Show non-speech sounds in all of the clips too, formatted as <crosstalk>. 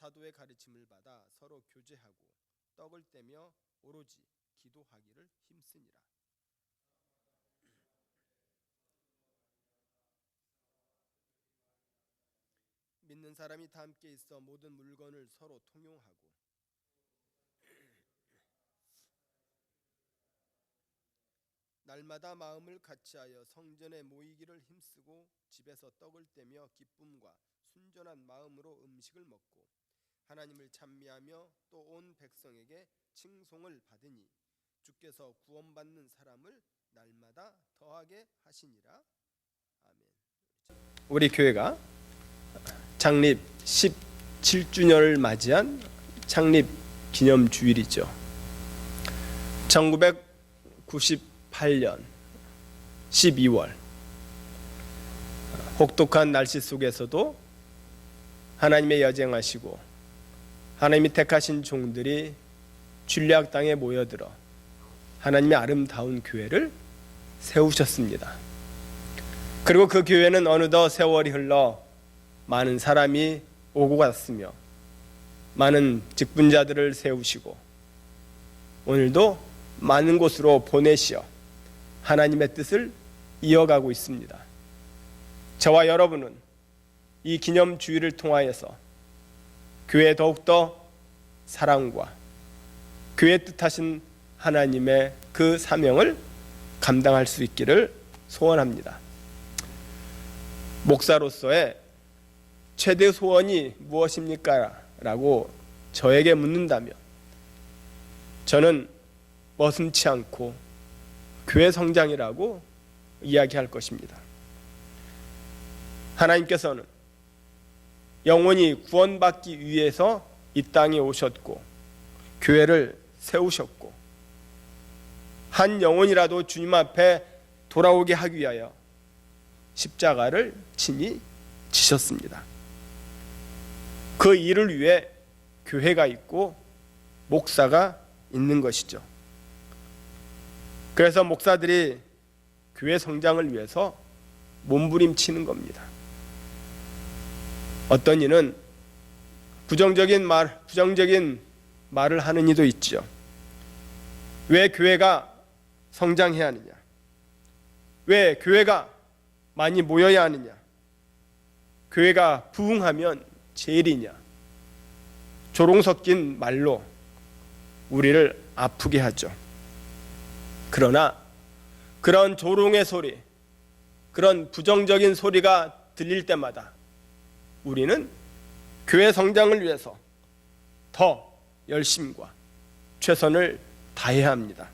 사도의 가르침을 받아 서로 교제하고 떡을 떼며 오로지 기도하기를 힘쓰니라. 믿는 사람이 다 함께 있어 모든 물건을 서로 통용하고 날마다 마음을 같이하여 성전에 모이기를 힘쓰고 집에서 떡을 떼며 기쁨과 순전한 마음으로 음식을 먹고 하나님을 찬미하며 또 온 백성에게 칭송을 받으니 주께서 구원받는 사람을. 우리 교회가 창립 17주년을 맞이한 창립 기념 주일이죠. 1998년 12월 혹독한 날씨 속에서도 하나님의 여정하시고 하나님이 택하신 종들이 줄리학 땅에 모여들어 하나님의 아름다운 교회를 세우셨습니다. 그리고 그 교회는 어느덧 세월이 흘러 많은 사람이 오고 갔으며 많은 직분자들을 세우시고 오늘도 많은 곳으로 보내시어 하나님의 뜻을 이어가고 있습니다. 저와 여러분은 이 기념 주일을 통하여서 교회 더욱더 사랑과 교회 뜻하신 하나님의 그 사명을 감당할 수 있기를 소원합니다. 목사로서의 최대 소원이 무엇입니까? 라고 저에게 묻는다면 저는 머슴치 않고 교회 성장이라고 이야기할 것입니다. 하나님께서는 영원히 구원받기 위해서 이 땅에 오셨고 교회를 세우셨고 한 영혼이라도 주님 앞에 돌아오게 하기 위하여 십자가를 친히 지셨습니다. 그 일을 위해 교회가 있고 목사가 있는 것이죠. 그래서 목사들이 교회 성장을 위해서 몸부림치는 겁니다. 어떤 이는 부정적인 말, 부정적인 말을 하는 이도 있죠. 왜 교회가 성장해야 하느냐? 왜 교회가 많이 모여야 하느냐? 교회가 부흥하면 제일이냐? 조롱 섞인 말로 우리를 아프게 하죠. 그러나 그런 조롱의 소리, 그런 부정적인 소리가 들릴 때마다 우리는 교회 성장을 위해서 더 열심과 최선을 다해야 합니다.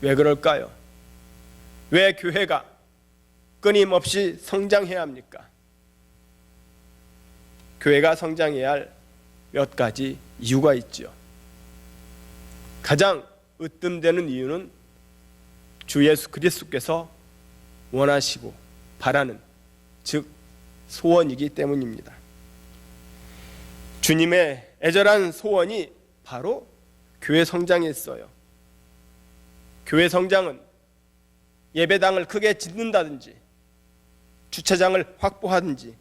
왜 그럴까요? 왜 교회가 끊임없이 성장해야 합니까? 교회가 성장해야 할 몇 가지 이유가 있죠. 가장 으뜸되는 이유는 주 예수 그리스도께서 원하시고 바라는 즉 소원이기 때문입니다. 주님의 애절한 소원이 바로 교회 성장이었어요. 교회 성장은 예배당을 크게 짓는다든지 주차장을 확보하든지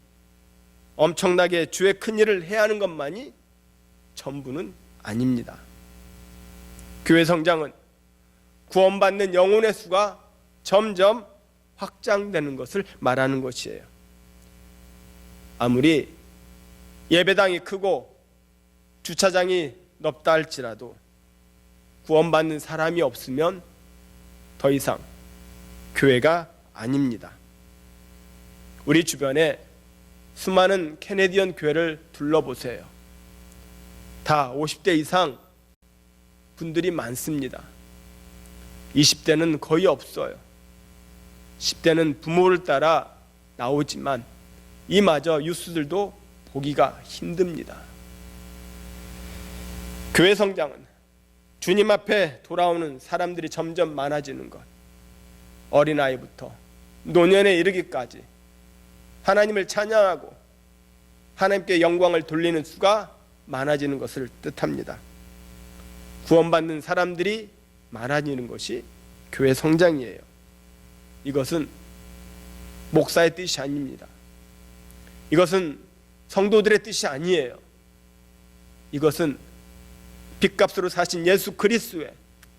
엄청나게 주의 큰 일을 해야 하는 것만이 전부는 아닙니다. 교회 성장은 구원받는 영혼의 수가 점점 확장되는 것을 말하는 것이에요. 아무리 예배당이 크고 주차장이 넓다 할지라도 구원받는 사람이 없으면 더 이상 교회가 아닙니다. 우리 주변에 수많은 캐네디언 교회를 둘러보세요. 다 50대 이상 분들이 많습니다. 20대는 거의 없어요. 10대는 부모를 따라 나오지만 이마저 유스들도 보기가 힘듭니다. 교회 성장은 주님 앞에 돌아오는 사람들이 점점 많아지는 것. 어린아이부터 노년에 이르기까지 하나님을 찬양하고 하나님께 영광을 돌리는 수가 많아지는 것을 뜻합니다. 구원받는 사람들이 많아지는 것이 교회 성장이에요. 이것은 목사의 뜻이 아닙니다. 이것은 성도들의 뜻이 아니에요. 이것은 빚값으로 사신 예수 그리스도의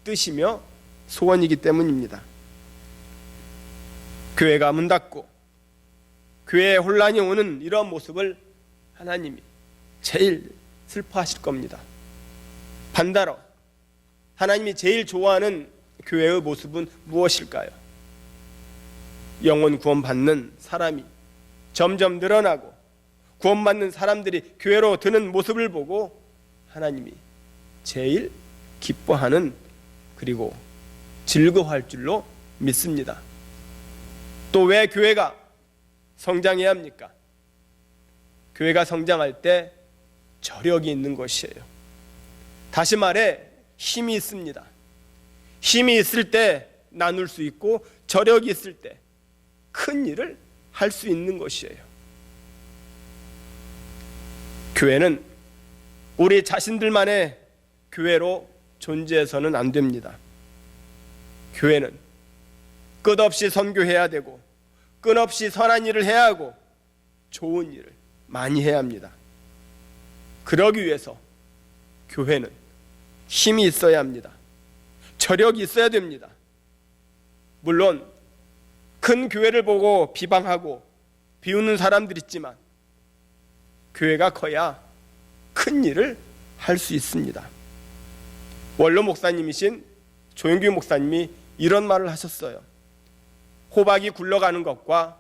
뜻이며 소원이기 때문입니다. 교회가 문 닫고 교회에 혼란이 오는 이러한 모습을 하나님이 제일 슬퍼하실 겁니다. 반대로 하나님이 제일 좋아하는 교회의 모습은 무엇일까요? 영혼 구원받는 사람이 점점 늘어나고 구원받는 사람들이 교회로 드는 모습을 보고 하나님이 제일 기뻐하는 그리고 즐거워할 줄로 믿습니다. 또 왜 교회가 성장해야 합니까? 교회가 성장할 때 저력이 있는 것이에요. 다시 말해 힘이 있습니다. 힘이 있을 때 나눌 수 있고 저력이 있을 때 큰 일을 할 수 있는 것이에요. 교회는 우리 자신들만의 교회로 존재해서는 안 됩니다. 교회는 끝없이 선교해야 되고 끊없이 선한 일을 해야 하고 좋은 일을 많이 해야 합니다. 그러기 위해서 교회는 힘이 있어야 합니다. 저력이 있어야 됩니다. 물론 큰 교회를 보고 비방하고 비웃는 사람들 있지만 교회가 커야 큰 일을 할 수 있습니다. 원로 목사님이신 조영규 목사님이 이런 말을 하셨어요. 호박이 굴러가는 것과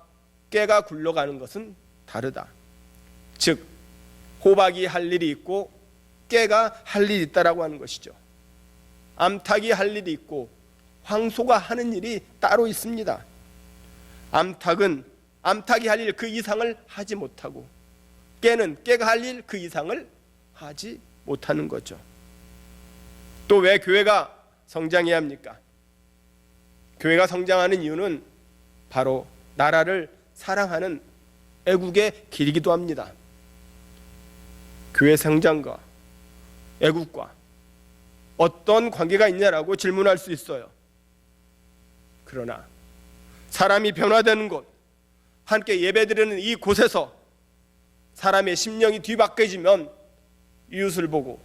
깨가 굴러가는 것은 다르다. 즉 호박이 할 일이 있고 깨가 할 일이 있다라고 하는 것이죠. 암탉이 할 일이 있고 황소가 하는 일이 따로 있습니다. 암탉은 암탉이 할 일 그 이상을 하지 못하고 깨는 깨가 할 일 그 이상을 하지 못하는 거죠. 또 왜 교회가 성장해야 합니까? 교회가 성장하는 이유는 바로 나라를 사랑하는 애국의 길이기도 합니다. 교회 성장과 애국과 어떤 관계가 있냐라고 질문할 수 있어요. 그러나 사람이 변화되는 곳, 함께 예배드리는 이 곳에서 사람의 심령이 뒤바뀌어지면 이웃을 보고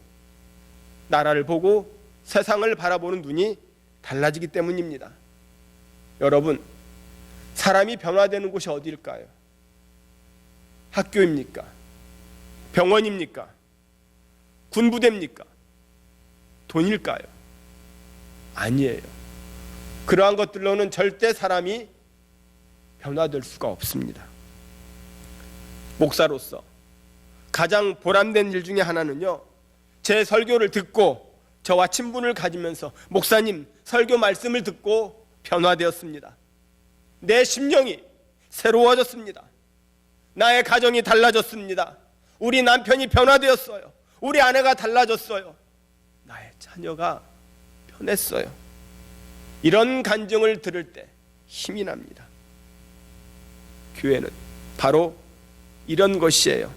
나라를 보고 세상을 바라보는 눈이 달라지기 때문입니다. 여러분, 사람이 변화되는 곳이 어디일까요? 학교입니까? 병원입니까? 군부대입니까? 돈일까요? 아니에요. 그러한 것들로는 절대 사람이 변화될 수가 없습니다. 목사로서 가장 보람된 일 중에 하나는요. 제 설교를 듣고 저와 친분을 가지면서 목사님 설교 말씀을 듣고 변화되었습니다. 내 심령이 새로워졌습니다. 나의 가정이 달라졌습니다. 우리 남편이 변화되었어요. 우리 아내가 달라졌어요. 나의 자녀가 변했어요. 이런 간증을 들을 때 힘이 납니다. 교회는 바로 이런 것이에요.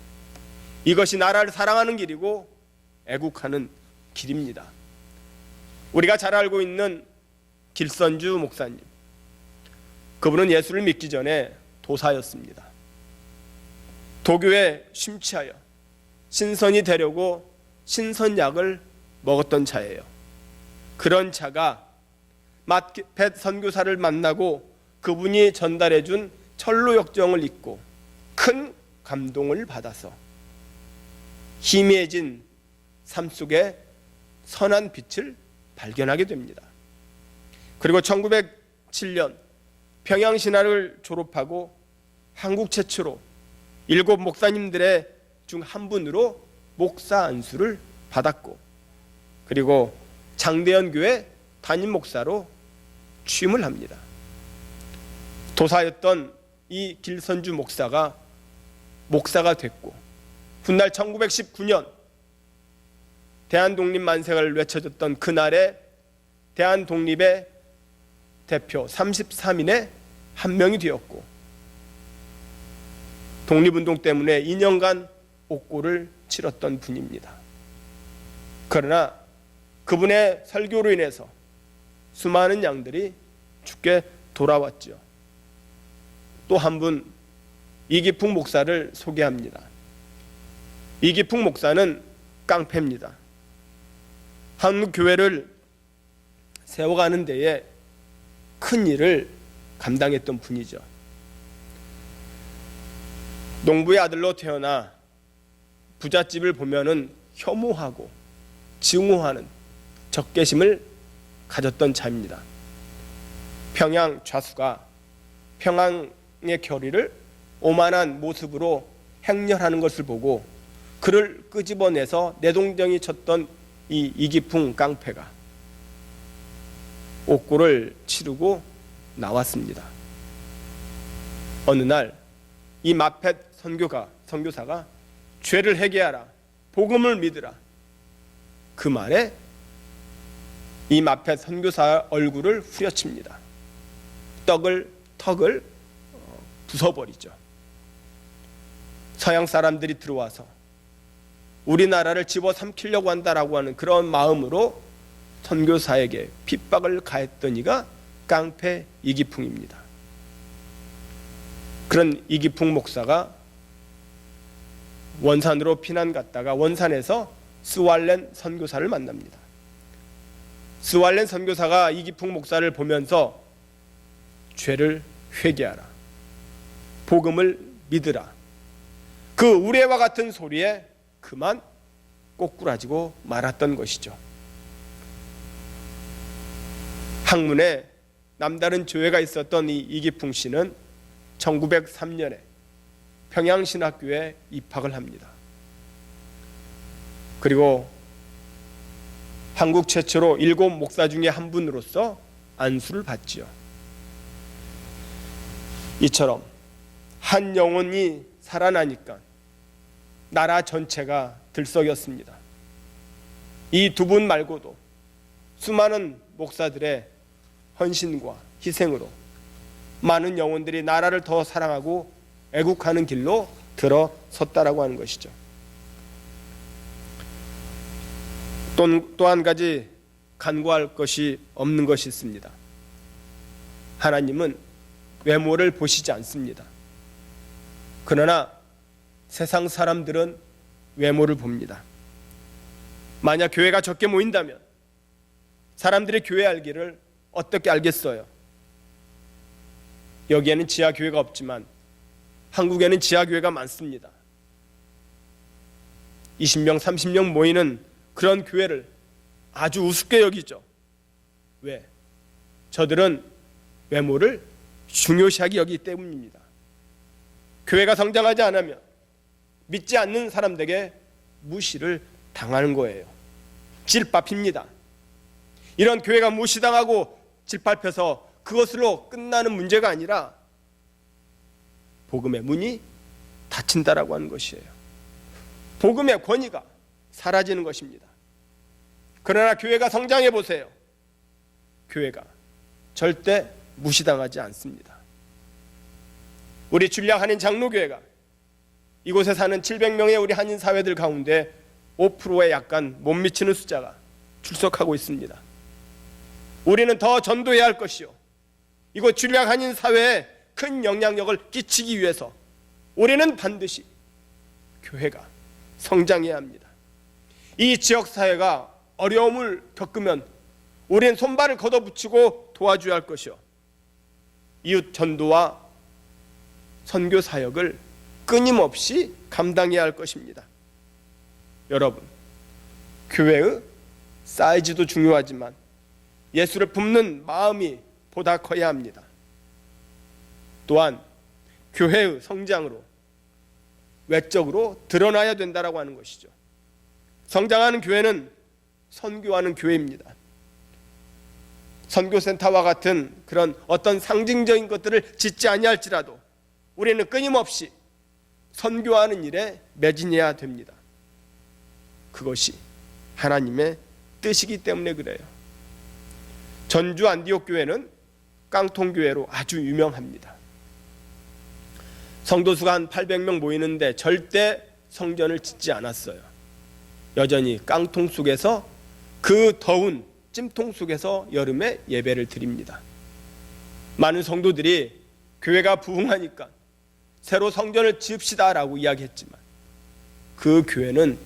이것이 나라를 사랑하는 길이고 애국하는 길입니다. 우리가 잘 알고 있는 길선주 목사님. 그분은 예수를 믿기 전에 도사였습니다. 도교에 심취하여 신선이 되려고 신선약을 먹었던 자예요. 그런 자가 맷 선교사를 만나고 그분이 전달해 준 철로 역정을 읽고 큰 감동을 받아서 희미해진 삶 속에 선한 빛을 발견하게 됩니다. 그리고 1907년 평양신화를 졸업하고 한국 최초로 일곱 목사님들의 중 한 분으로 목사 안수를 받았고 그리고 장대현 교회 담임 목사로 취임을 합니다. 도사였던 이 길선주 목사가 목사가 됐고 훗날 1919년 대한독립 만세를 외쳐졌던 그날에 대한독립의 대표 33인의 한 명이 되었고 독립운동 때문에 2년간 옥고를 치렀던 분입니다. 그러나 그분의 설교로 인해서 수많은 양들이 죽게 돌아왔죠. 또 한 분 이기풍 목사를 소개합니다. 이기풍 목사는 깡패입니다. 한 교회를 세워가는 데에 큰 일을 감당했던 분이죠. 농부의 아들로 태어나 부잣집을 보면은 혐오하고 증오하는 적개심을 가졌던 자입니다. 평양 좌수가 평양의 결의를 오만한 모습으로 행렬하는 것을 보고 그를 끄집어내서 내동댕이 쳤던 이 이기풍 깡패가 옥고를 치르고 나왔습니다. 어느 날 이 마펫 선교가 선교사가 죄를 회개하라 복음을 믿으라 그 말에 이 마펫 선교사 얼굴을 후려칩니다. 떡을 턱을 어, 부숴버리죠. 서양 사람들이 들어와서 우리나라를 집어삼키려고 한다라고 하는 그런 마음으로 선교사에게 핍박을 가했던 이가 깡패 이기풍입니다. 그런 이기풍 목사가 원산으로 피난 갔다가 원산에서 스왈렌 선교사를 만납니다. 스왈렌 선교사가 이기풍 목사를 보면서 죄를 회개하라. 복음을 믿으라. 그 우레와 같은 소리에 그만 꼬꾸라지고 말았던 것이죠. 학문에 남다른 조회가 있었던 이 이기풍 씨는 1903년에 평양신학교에 입학을 합니다. 그리고 한국 최초로 일곱 목사 중에 한 분으로서 안수를 받지요. 이처럼 한 영혼이 살아나니까 나라 전체가 들썩였습니다. 이 두 분 말고도 수많은 목사들의 헌신과 희생으로 많은 영혼들이 나라를 더 사랑하고 애국하는 길로 들어섰다라고 하는 것이죠. 또 한 가지 간구할 것이 없는 것이 있습니다. 하나님은 외모를 보시지 않습니다. 그러나 세상 사람들은 외모를 봅니다. 만약 교회가 적게 모인다면 사람들이 교회 알기를 어떻게 알겠어요? 여기에는 지하 교회가 없지만 한국에는 지하 교회가 많습니다. 20명, 30명 모이는 그런 교회를 아주 우습게 여기죠. 왜? 저들은 외모를 중요시하게 여기기 때문입니다. 교회가 성장하지 않으면 믿지 않는 사람들에게 무시를 당하는 거예요. 질밥입니다. 이런 교회가 무시당하고 질밟혀서 그것으로 끝나는 문제가 아니라 복음의 문이 닫힌다라고 하는 것이에요. 복음의 권위가 사라지는 것입니다. 그러나 교회가 성장해 보세요. 교회가 절대 무시당하지 않습니다. 우리 줄량 한인 장로교회가 이곳에 사는 700명의 우리 한인 사회들 가운데 5%에 약간 못 미치는 숫자가 출석하고 있습니다. 우리는 더 전도해야 할 것이요. 이곳 줄량 한인 사회에 큰 영향력을 끼치기 위해서 우리는 반드시 교회가 성장해야 합니다. 이 지역 사회가 어려움을 겪으면 우리는 손발을 걷어붙이고 도와줘야 할 것이요. 이웃 전도와 선교 사역을 끊임없이 감당해야 할 것입니다. 여러분, 교회의 사이즈도 중요하지만 예수를 품는 마음이 보다 커야 합니다. 또한 교회의 성장으로 외적으로 드러나야 된다라고 하는 것이죠. 성장하는 교회는 선교하는 교회입니다. 선교센터와 같은 그런 어떤 상징적인 것들을 짓지 아니할지라도 우리는 끊임없이 선교하는 일에 매진해야 됩니다. 그것이 하나님의 뜻이기 때문에 그래요. 전주 안디옥 교회는 깡통 교회로 아주 유명합니다. 성도수가 한 800명 모이는데 절대 성전을 짓지 않았어요. 여전히 깡통 속에서 그 더운 찜통 속에서 여름에 예배를 드립니다. 많은 성도들이 교회가 부흥하니까 새로 성전을 지읍시다라고 이야기했지만 그 교회는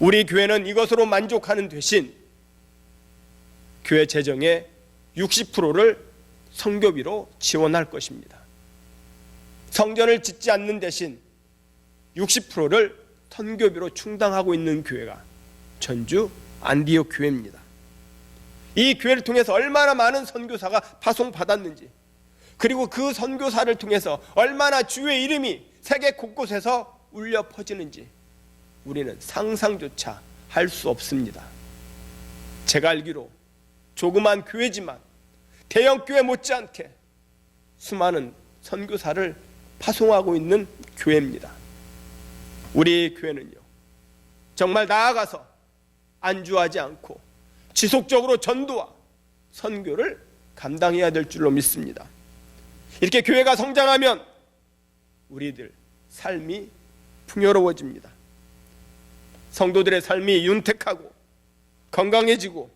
우리 교회는 이것으로 만족하는 대신 교회 재정의 60%를 성교비로 지원할 것입니다. 성전을 짓지 않는 대신 60%를 선교비로 충당하고 있는 교회가 전주 안디옥 교회입니다. 이 교회를 통해서 얼마나 많은 선교사가 파송받았는지 그리고 그 선교사를 통해서 얼마나 주의 이름이 세계 곳곳에서 울려 퍼지는지 우리는 상상조차 할 수 없습니다. 제가 알기로 조그만 교회지만 대형 교회 못지않게 수많은 선교사를 파송하고 있는 교회입니다. 우리 교회는요. 정말 나아가서 안주하지 않고 지속적으로 전도와 선교를 감당해야 될 줄로 믿습니다. 이렇게 교회가 성장하면 우리들 삶이 풍요로워집니다. 성도들의 삶이 윤택하고 건강해지고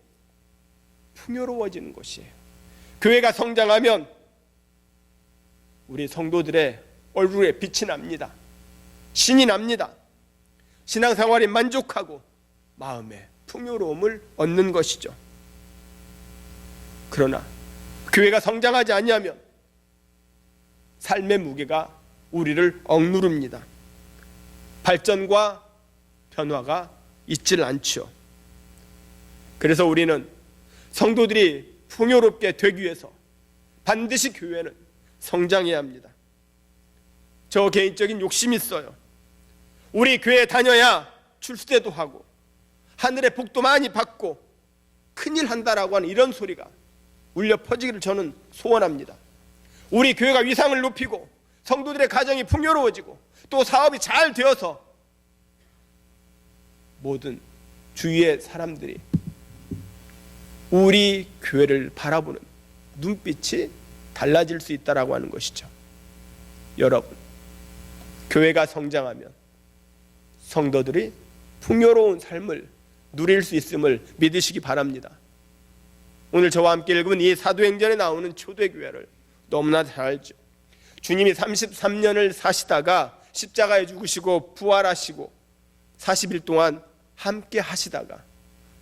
풍요로워지는 것이에요. 교회가 성장하면 우리 성도들의 얼굴에 빛이 납니다. 신이 납니다. 신앙생활이 만족하고 마음에 풍요로움을 얻는 것이죠. 그러나 교회가 성장하지 아니하면 삶의 무게가 우리를 억누릅니다. 발전과 변화가 있질 않죠. 그래서 우리는 성도들이 풍요롭게 되기 위해서 반드시 교회는 성장해야 합니다. 저 개인적인 욕심이 있어요. 우리 교회 다녀야 출세도 하고 하늘의 복도 많이 받고 큰일 한다라고 하는 이런 소리가 울려 퍼지기를 저는 소원합니다. 우리 교회가 위상을 높이고 성도들의 가정이 풍요로워지고 또 사업이 잘 되어서 모든 주위의 사람들이 우리 교회를 바라보는 눈빛이 달라질 수 있다라고 하는 것이죠. 여러분, 교회가 성장하면 성도들이 풍요로운 삶을 누릴 수 있음을 믿으시기 바랍니다. 오늘 저와 함께 읽은 이 사도행전에 나오는 초대교회를 너무나 잘 알죠. 주님이 33년을 사시다가 십자가에 죽으시고 부활하시고 40일 동안 함께 하시다가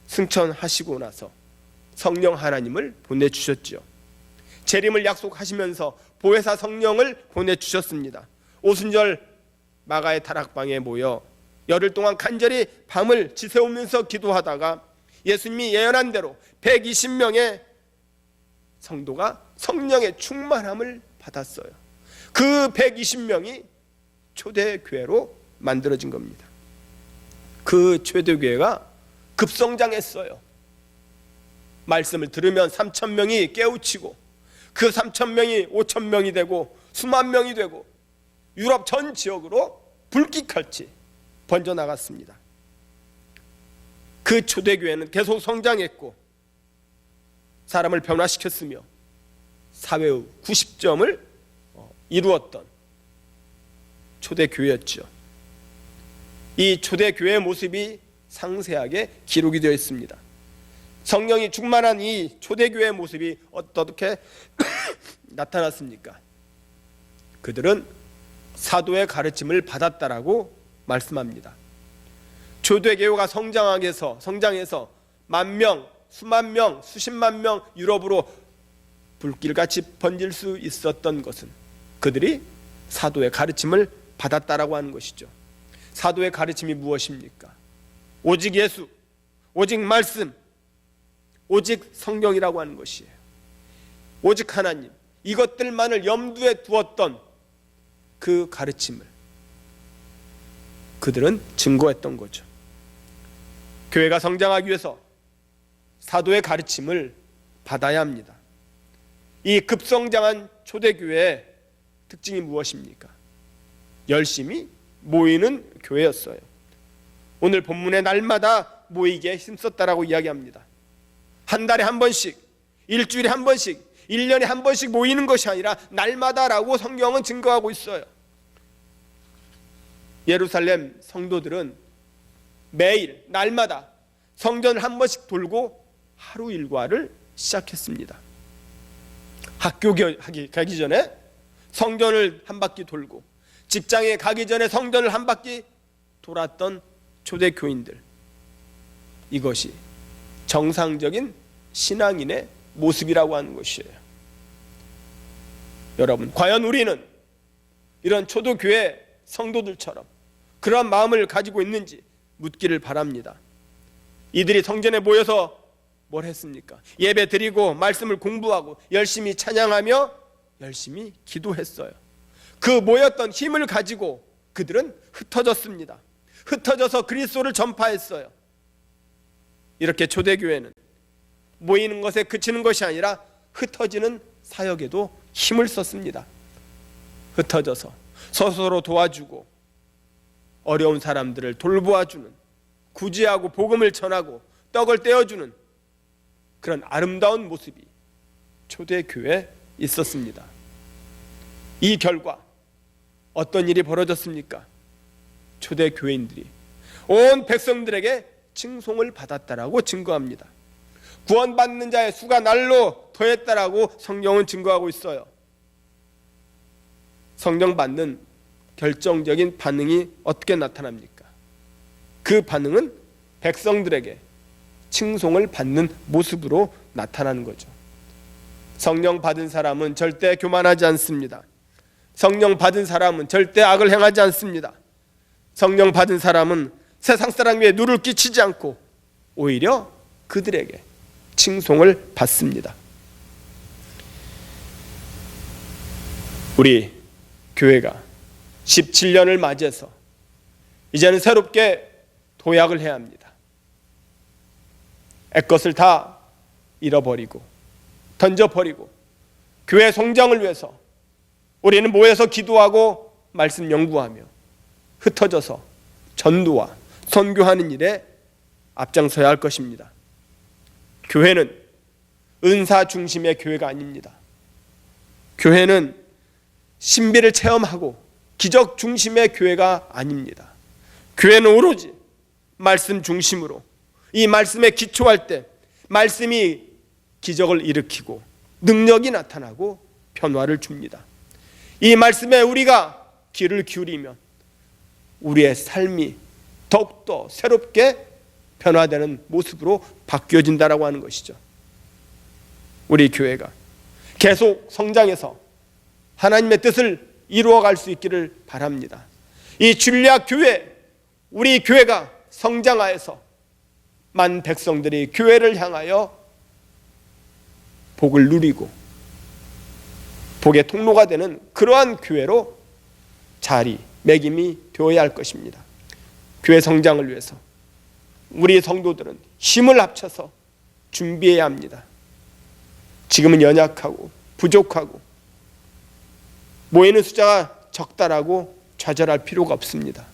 승천하시고 나서 성령 하나님을 보내주셨죠. 재림을 약속하시면서 보혜사 성령을 보내주셨습니다. 오순절 마가의 다락방에 모여 열흘 동안 간절히 밤을 지새우면서 기도하다가 예수님이 예언한 대로 120명의 성도가 성령의 충만함을 받았어요. 그 120명이 초대교회로 만들어진 겁니다. 그 초대교회가 급성장했어요. 말씀을 들으면 3천 명이 깨우치고 그 3천 명이 5천 명이 되고 수만 명이 되고 유럽 전 지역으로 불길같이 번져 나갔습니다. 그 초대교회는 계속 성장했고 사람을 변화시켰으며 사회의 90점을 어, 이루었던 초대교회였죠. 이 초대교회의 모습이 상세하게 기록이 되어 있습니다. 성령이 충만한 이 초대교회의 모습이 어떻게 <coughs> 나타났습니까? 그들은 사도의 가르침을 받았다라고 말씀합니다. 초대교회가 성장하게서 성장해서 만 명, 수만 명, 수십만 명 유럽으로 불길같이 번질 수 있었던 것은 그들이 사도의 가르침을 받았다라고 하는 것이죠. 사도의 가르침이 무엇입니까? 오직 예수, 오직 말씀, 오직 성경이라고 하는 것이에요. 오직 하나님. 이것들만을 염두에 두었던 그 가르침을 그들은 증거했던 거죠. 교회가 성장하기 위해서 사도의 가르침을 받아야 합니다. 이 급성장한 초대교회의 특징이 무엇입니까? 열심히 모이는 교회였어요. 오늘 본문의 날마다 모이기에 힘썼다라고 이야기합니다. 한 달에 한 번씩, 일주일에 한 번씩, 1년에 한 번씩 모이는 것이 아니라 날마다라고 성경은 증거하고 있어요. 예루살렘 성도들은 매일 날마다 성전을 한 번씩 돌고 하루 일과를 시작했습니다. 학교 가기 전에 성전을 한 바퀴 돌고 직장에 가기 전에 성전을 한 바퀴 돌았던 초대 교인들 이것이 정상적인 신앙인의 모습이라고 하는 것이에요. 여러분, 과연 우리는 이런 초도교회 성도들처럼 그러한 마음을 가지고 있는지 묻기를 바랍니다. 이들이 성전에 모여서 뭘 했습니까? 예배 드리고 말씀을 공부하고 열심히 찬양하며 열심히 기도했어요. 그 모였던 힘을 가지고 그들은 흩어졌습니다. 흩어져서 그리스도를 전파했어요. 이렇게 초대교회는 모이는 것에 그치는 것이 아니라 흩어지는 사역에도 힘을 썼습니다. 흩어져서 서서로 도와주고 어려운 사람들을 돌보아주는 구제하고 복음을 전하고 떡을 떼어주는 그런 아름다운 모습이 초대교회에 있었습니다. 이 결과 어떤 일이 벌어졌습니까? 초대교회인들이 온 백성들에게 칭송을 받았다라고 증거합니다. 구원받는 자의 수가 날로 더했다라고 성경은 증거하고 있어요. 성령 받는 결정적인 반응이 어떻게 나타납니까? 그 반응은 백성들에게 칭송을 받는 모습으로 나타나는 거죠. 성령 받은 사람은 절대 교만하지 않습니다. 성령 받은 사람은 절대 악을 행하지 않습니다. 성령 받은 사람은 세상 사람 위에 누를 끼치지 않고 오히려 그들에게 칭송을 받습니다. 우리 교회가 17년을 맞이해서 이제는 새롭게 도약을 해야 합니다. 애것을 다 잃어버리고 던져버리고 교회 성장을 위해서 우리는 모여서 기도하고 말씀 연구하며 흩어져서 전도와 선교하는 일에 앞장서야 할 것입니다. 교회는 은사 중심의 교회가 아닙니다. 교회는 신비를 체험하고 기적 중심의 교회가 아닙니다. 교회는 오로지 말씀 중심으로 이 말씀에 기초할 때 말씀이 기적을 일으키고 능력이 나타나고 변화를 줍니다. 이 말씀에 우리가 귀를 기울이면 우리의 삶이 더욱더 새롭게 변화되는 모습으로 바뀌어진다라고 하는 것이죠. 우리 교회가 계속 성장해서 하나님의 뜻을 이루어갈 수 있기를 바랍니다. 이 줄리아 교회, 우리 교회가 성장하여서 만 백성들이 교회를 향하여 복을 누리고 복의 통로가 되는 그러한 교회로 자리, 매김이 되어야 할 것입니다. 교회 성장을 위해서 우리 성도들은 힘을 합쳐서 준비해야 합니다. 지금은 연약하고 부족하고 모이는 숫자가 적다라고 좌절할 필요가 없습니다.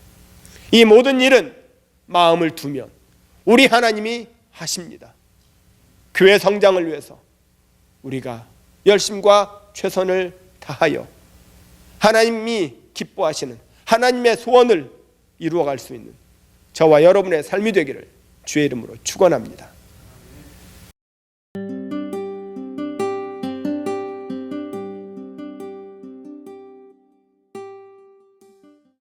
이 모든 일은 마음을 두면 우리 하나님이 하십니다. 교회 성장을 위해서 우리가 열심과 최선을 다하여 하나님이 기뻐하시는 하나님의 소원을 이루어갈 수 있는 저와 여러분의 삶이 되기를 주의 이름으로 축원합니다.